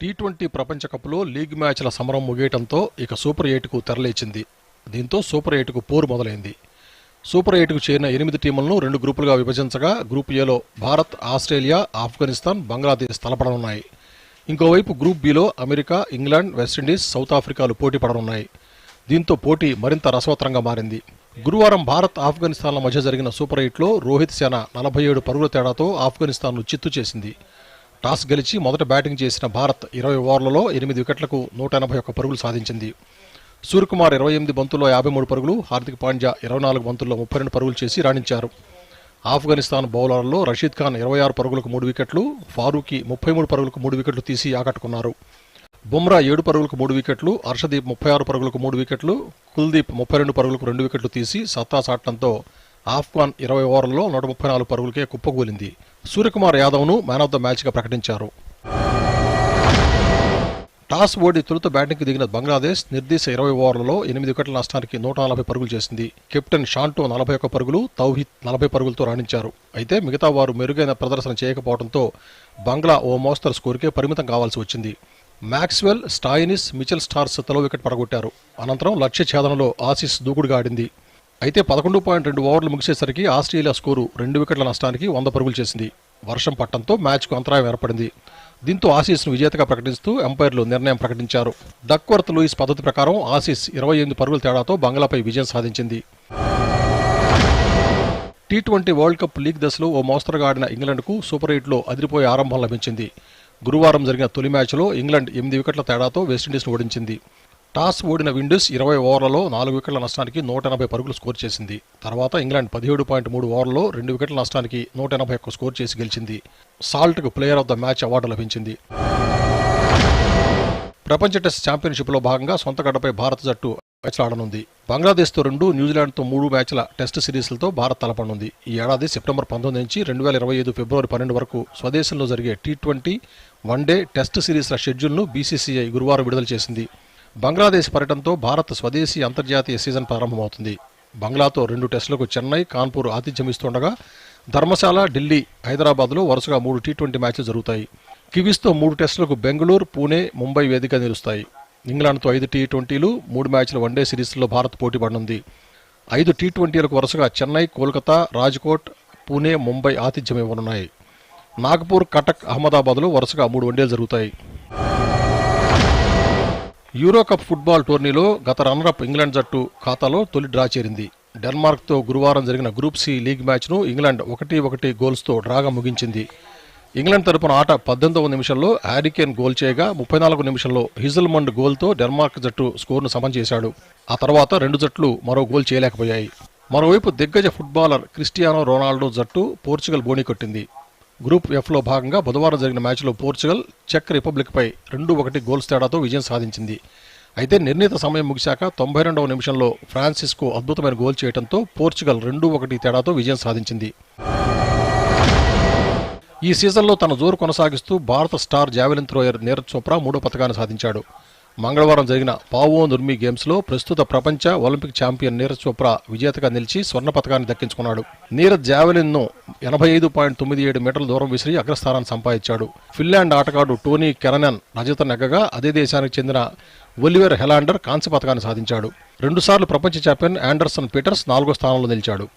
T twenty ప్రపంచ కప్లో league మ్యాచ్ల సమరం ముగియటంతో ఇక సూపర్ ఎయిట్కు తెరలేచింది. దీంతో సూపర్ ఎయిట్కు పోరు మొదలైంది. సూపర్ ఎయిట్కు చేరిన ఎనిమిది టీములను రెండు గ్రూపులుగా విభజించగా గ్రూప్ ఏలో భారత్ ఆస్ట్రేలియా ఆఫ్ఘనిస్తాన్ బంగ్లాదేశ్ తలపడనున్నాయి. ఇంకోవైపు group below America England West Indies south ఆఫ్రికాలు పోటీ పడనున్నాయి. దీంతో పోటీ మరింత రసవత్తరంగా మారింది. గురువారం భారత్ ఆఫ్ఘనిస్తాన్ల మధ్య జరిగిన సూపర్ ఎయిట్లో రోహిత్ సేన నలభై ఏడు పరుగుల తేడాతో ఆఫ్ఘనిస్తాన్ను చిత్తు చేసింది. టాస్ గెలిచి మొదట బ్యాటింగ్ చేసిన భారత్ ఇరవై ఓవర్లలో ఎనిమిది వికెట్లకు నూట ఎనభై ఒక్క పరుగులు సాధించింది. సూర్యకుమార్ ఇరవై ఎనిమిది బంతుల్లో యాభై మూడు పరుగులు హార్దిక్ పాండ్యా ఇరవై నాలుగు బంతుల్లో ముప్పై రెండు పరుగులు చేసి రాణించారు. ఆఫ్ఘనిస్తాన్ బౌలర్లలో రషీద్ ఖాన్ ఇరవై ఆరు పరుగులకు మూడు వికెట్లు ఫారూఖీ ముప్పై మూడు పరుగులకు మూడు వికెట్లు తీసి ఆకట్టుకున్నారు. బుమ్రా ఏడు పరుగులకు మూడు వికెట్లు హర్షదీప్ ముప్పై ఆరు పరుగులకు మూడు వికెట్లు కుల్దీప్ ముప్పై రెండు పరుగులకు రెండు వికెట్లు తీసి సత్తా చాటడంతో ఆఫ్ఘాన్ ఇరవై ఓవర్లలో నూట ముప్పై నాలుగు పరుగులకే కుప్పకూలింది. సూర్యకుమార్ యాదవ్ను మ్యాన్ ఆఫ్ ద మ్యాచ్గా ప్రకటించారు. టాస్ ఓడి తొలుత బ్యాటింగ్కి దిగిన బంగ్లాదేశ్ నిర్దేశ ఇరవై ఓవర్లలో ఎనిమిది వికెట్ల నష్టానికి నూట నలభై పరుగులు చేసింది. కెప్టెన్ షాంటో నలభై ఒక్క పరుగులు తౌహిద్ నలభై పరుగులతో రాణించారు. అయితే మిగతా వారు మెరుగైన ప్రదర్శన చేయకపోవడంతో బంగ్లా ఓ మోస్తరు స్కోరుకే పరిమితం కావాల్సి వచ్చింది. మ్యాక్స్వెల్ స్టాయినిస్ మిచెల్ స్టార్స్ తలో వికెట్ పడగొట్టారు. అనంతరం లక్ష్య ఛేదనలో ఆసిస్ దూకుడుగా ఆడింది. అయితే పదకొండు పాయింట్ రెండు ఓవర్లు ముగిసేసరికి ఆస్ట్రేలియా స్కోరు రెండు వికెట్ల నష్టానికి వంద పరుగులు చేసింది. వర్షం పట్టడంతో మ్యాచ్కు అంతరాయం ఏర్పడింది. దీంతో ఆసీస్ను విజేతగా ప్రకటిస్తూ ఎంపైర్లు నిర్ణయం ప్రకటించారు. డక్వర్త్ లూయిస్ పద్ధతి ప్రకారం ఆసీస్ ఇరవై ఎనిమిది పరుగుల తేడాతో బంగ్లాపై విజయం సాధించింది. T twenty world cup league దశలో ఓ మోస్తరుగా ఆడిన ఇంగ్లాండ్కు సూపర్ ఎయిట్లో అదిరిపోయే ఆరంభం లభించింది. గురువారం జరిగిన తొలి మ్యాచ్లో ఇంగ్లాండ్ ఎనిమిది వికెట్ల తేడాతో వెస్టిండీస్ను ఓడించింది. టాస్ ఓడిన విండీస్ ఇరవై ఓవర్లలో నాలుగు వికెట్ల నష్టానికి నూట ఎనభై పరుగులు స్కోర్ చేసింది. తర్వాత ఇంగ్లాండ్ పదిహేడు పాయింట్ మూడు ఓవర్లలో రెండు వికెట్ల నష్టానికి నూట ఎనభై ఒక్క స్కోర్ చేసి గెలిచింది. సాల్ట్కు player of the match award లభించింది. ప్రపంచ టెస్ట్ ఛాంపియన్షిప్లో భాగంగా సొంత గడ్డపై భారత జట్టు మ్యాచ్లు ఆడనుంది బంగ్లాదేశ్తో రెండు న్యూజిలాండ్తో మూడు మ్యాచ్ల టెస్ట్ సిరీస్లతో భారత్ తలపనుంది ఈ ఏడాది సెప్టెంబర్ పంతొమ్మిది నుంచి రెండు వేల ఇరవై ఐదు ఫిబ్రవరి పన్నెండు వరకు స్వదేశంలో జరిగే T twenty one day test సిరీస్ల షెడ్యూల్ను బీసీసీఐ గురువారం విడుదల చేసింది. బంగ్లాదేశ్ పర్యటనతో భారత్ స్వదేశీ అంతర్జాతీయ సీజన్ ప్రారంభమవుతుంది. బంగ్లాతో రెండు టెస్టులకు చెన్నై కాన్పూర్ ఆతిథ్యం ఇస్తుండగా ధర్మశాల ఢిల్లీ హైదరాబాద్లో వరుసగా మూడు టీ ట్వంటీ మ్యాచ్లు జరుగుతాయి. కివీస్తో మూడు టెస్టులకు బెంగళూరు పూణే ముంబై వేదిక నిలుస్తాయి. ఇంగ్లాండ్తో ఐదు టీ ట్వంటీలు మూడు మ్యాచ్ల వన్డే సిరీస్లో భారత్ పోటీ పడనుంది. ఐదు టీ ట్వంటీలకు వరుసగా చెన్నై కోల్కతా రాజ్కోట్ పూణే ముంబై ఆతిథ్యం ఇవ్వనున్నాయి నాగపూర్ కటక్ అహ్మదాబాద్లో వరుసగా మూడు వన్డేలు జరుగుతాయి. యూరో కప్ ఫుట్బాల్ టోర్నీలో గత రన్నరప్ ఇంగ్లాండ్ జట్టు ఖాతాలో తొలి డ్రా చేరింది. డెన్మార్క్తో గురువారం జరిగిన గ్రూప్ సి లీగ్ మ్యాచ్ను ఇంగ్లాండ్ ఒకటి ఒకటి గోల్స్తో డ్రాగా ముగించింది. ఇంగ్లాండ్ తరపున ఆట పద్దెనిమిదవ నిమిషంలో హ్యారికేన్ గోల్ చేయగా ముప్పై నాలుగు నిమిషంలో హిజల్మండ్ గోల్తో డెన్మార్క్ జట్టు స్కోర్ను సమం చేశాడు. ఆ తర్వాత రెండు జట్లు మరో గోల్ చేయలేకపోయాయి. మరోవైపు దిగ్గజ ఫుట్బాలర్ క్రిస్టియానో రొనాల్డో జట్టు పోర్చుగల్ బోణి కొట్టింది. గ్రూప్ ఎఫ్లో భాగంగా బుధవారం జరిగిన మ్యాచ్లో పోర్చుగల్ చెక్ రిపబ్లిక్పై రెండు ఒకటి గోల్స్ తేడాతో విజయం సాధించింది. అయితే నిర్ణీత సమయం ముగిశాక తొంభై రెండవ నిమిషంలో ఫ్రాన్సిస్కో అద్భుతమైన గోల్ చేయడంతో పోర్చుగల్ రెండు ఒకటి తేడాతో విజయం సాధించింది. ఈ సీజన్లో తన జోరు కొనసాగిస్తూ భారత star javelin thrower Neeraj Chopra మూడో పథకాన్ని సాధించాడు. మంగళవారం జరిగిన పావో నుర్మి గేమ్స్లో ప్రస్తుత ప్రపంచ ఒలింపిక్ ఛాంపియన్ నీరజ్ చోప్రా విజేతగా నిలిచి స్వర్ణ పథకాన్ని దక్కించుకున్నాడు. నీరజ్ జావెలిన్ను ఎనభై ఐదు పాయింట్ తొమ్మిది ఏడు మీటర్ల దూరం విసిరి అగ్రస్థానాన్ని సంపాదించాడు. ఫిన్లాండ్ ఆటగాడు టోనీ కెరనన్ రజత నెగ్గగా అదే దేశానికి చెందిన ఒలివర్ హెలాండర్ కాంస్య పథకాన్ని సాధించాడు. రెండుసార్లు ప్రపంచ ఛాంపియన్ ఆండర్సన్ పీటర్స్ నాలుగో స్థానంలో నిలిచాడు.